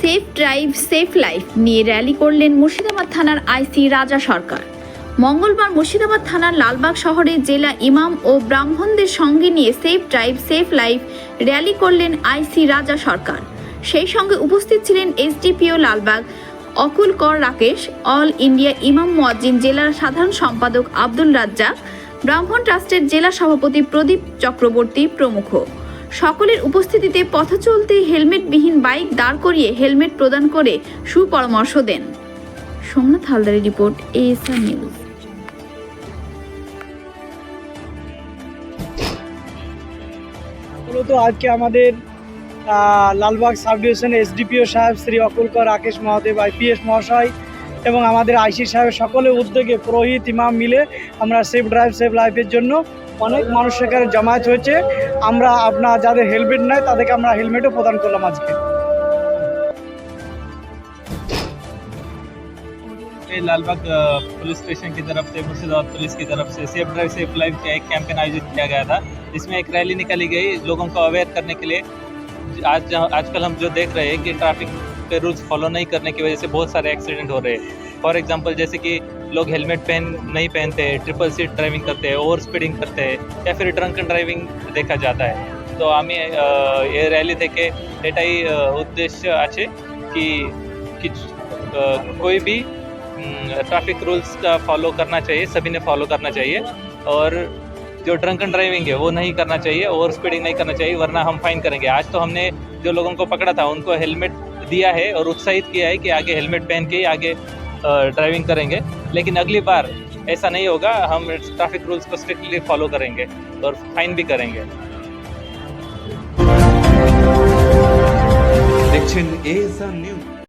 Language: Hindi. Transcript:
সেফ ড্রাইভ সেফ লাইফ নিয়ে র্যালি করলেন মুর্শিদাবাদ থানার আইসি রাজা সরকার। মঙ্গলবার মুর্শিদাবাদ থানার লালবাগ শহরে জেলা ইমাম ও ব্রাহ্মণদের সঙ্গে নিয়ে safe drive safe life rally করলেন আইসি রাজা সরকার। সেই সঙ্গে উপস্থিত ছিলেন এসডিপিও লালবাগ। অকুল কর রাকেশ, অল ইন্ডিয়া ইমাম মুয়াজ্জিন জেলার সাধারণ সম্পাদক আব্দুল রাজ্জাক, ব্রাহ্মণ ট্রাস্টের জেলা সভাপতি প্রদীপ চক্রবর্তী প্রমুখ। সকলের উপস্থিতিতে পথ চলতে হেলমেটবিহীন বাইক দাঁড় করিয়ে হেলমেট প্রদান করে সুপরামর্শ দেন। সোমনাথ হালদারের রিপোর্ট এএসআর নিউজ। মূলত আজকে আমাদের লালবাগ সাব ডিভিশন এসডিপিও সাহেব শ্রী অকুলকর রাকেশ মহাদেব, আইপিএস মহাশয় এবং আমাদের আইসি সাহেব সকলের উদ্যোগে পুরোহিত ইমাম মিলে আমরা সেফ ড্রাইভ, সেফ লাইফের জন্য অনেক মানুষ সেখানে জমায়েত হয়েছে। আমরা আপনার যাদের হেলমেট নেয় তাদেরকে আমরা হেলমেটও প্রদান করলাম আজকে ये लालबाग अ, पुलिस स्टेशन की तरफ से मुर्शिदाबाद पुलिस की तरफ से सेफ ड्राइव सेफ लाइफ का एक कैंपेन आयोजित किया गया था जिसमें एक रैली निकाली गई लोगों को अवेयर करने के लिए आज जहाँ- आजकल हम जो देख रहे हैं कि ट्रैफिक के रूल्स फॉलो नहीं करने की वजह से बहुत सारे एक्सीडेंट हो रहे हैं फॉर एग्ज़ाम्पल जैसे कि लोग हेलमेट पहन, नहीं पहनते ट्रिपल सीट ड्राइविंग करते हैं ओवर स्पीडिंग करते हैं, या फिर ड्रंक ड्राइविंग देखा जाता है। तो आम्ही ये रैली देखे एटाही उद्देश्य अच्छे कि कोई भी ट्रैफ़िक रूल्स का फॉलो करना चाहिए, सभी ने फॉलो करना चाहिए, और जो ड्रंक एंड ड्राइविंग है, वो नहीं करना चाहिए ओवर स्पीडिंग नहीं करना चाहिए, वरना हम फाइन करेंगे। आज तो हमने जो लोगों को पकड़ा था, उनको हेलमेट दिया है और उत्साहित किया है कि आगे हेलमेट पहन के आगे ड्राइविंग करेंगे। लेकिन अगली बार ऐसा नहीं होगा, हम ट्रैफ़िक रूल्स को स्ट्रिक्टली फॉलो करेंगे और फाइन भी करेंगे। दक्षिण न्यूज़